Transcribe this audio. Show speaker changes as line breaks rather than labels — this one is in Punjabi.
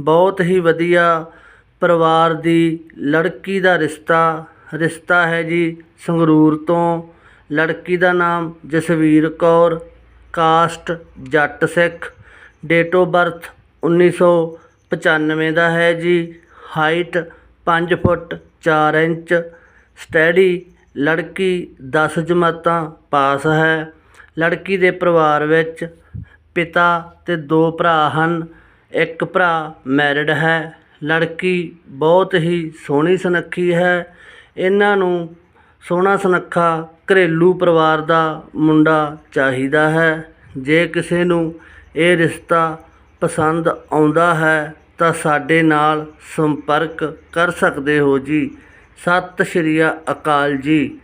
ਬਹੁਤ ਹੀ ਵਧੀਆ ਪਰਿਵਾਰ ਦੀ ਲੜਕੀ ਦਾ ਰਿਸ਼ਤਾ ਰਿਸ਼ਤਾ ਹੈ ਜੀ ਸੰਗਰੂਰ ਤੋਂ। ਲੜਕੀ ਦਾ ਨਾਮ Jasvir Kaur, caste Jatt Sikh. Date of birth 1995 ਦਾ ਹੈ ਜੀ। ਹਾਈਟ ਪੰਜ ਫੁੱਟ ਚਾਰ ਇੰਚ। ਸਟੱਡੀ ਲੜਕੀ 10 ਜਮਾਤਾਂ ਪਾਸ ਹੈ। ਲੜਕੀ ਦੇ ਪਰਿਵਾਰ ਵਿੱਚ ਪਿਤਾ ਅਤੇ ਦੋ ਭਰਾ ਹਨ। ਇੱਕ ਭਰਾ ਮੈਰਿਡ ਹੈ, ਲੜਕੀ ਬਹੁਤ ਹੀ ਸੋਹਣੀ ਸੁਨੱਖੀ ਹੈ। ਇਹਨਾਂ ਨੂੰ ਸੋਹਣਾ ਸੁਨੱਖਾ ਘਰੇਲੂ ਪਰਿਵਾਰ ਦਾ ਮੁੰਡਾ ਚਾਹੀਦਾ ਹੈ। ਜੇ ਕਿਸੇ ਨੂੰ ਇਹ ਰਿਸ਼ਤਾ ਪਸੰਦ ਆਉਂਦਾ ਹੈ, ਤਾਂ ਸਾਡੇ ਨਾਲ ਸੰਪਰਕ ਕਰ ਸਕਦੇ ਹੋ ਜੀ। ਸਤਿ ਸ਼੍ਰੀ ਅਕਾਲ ਜੀ।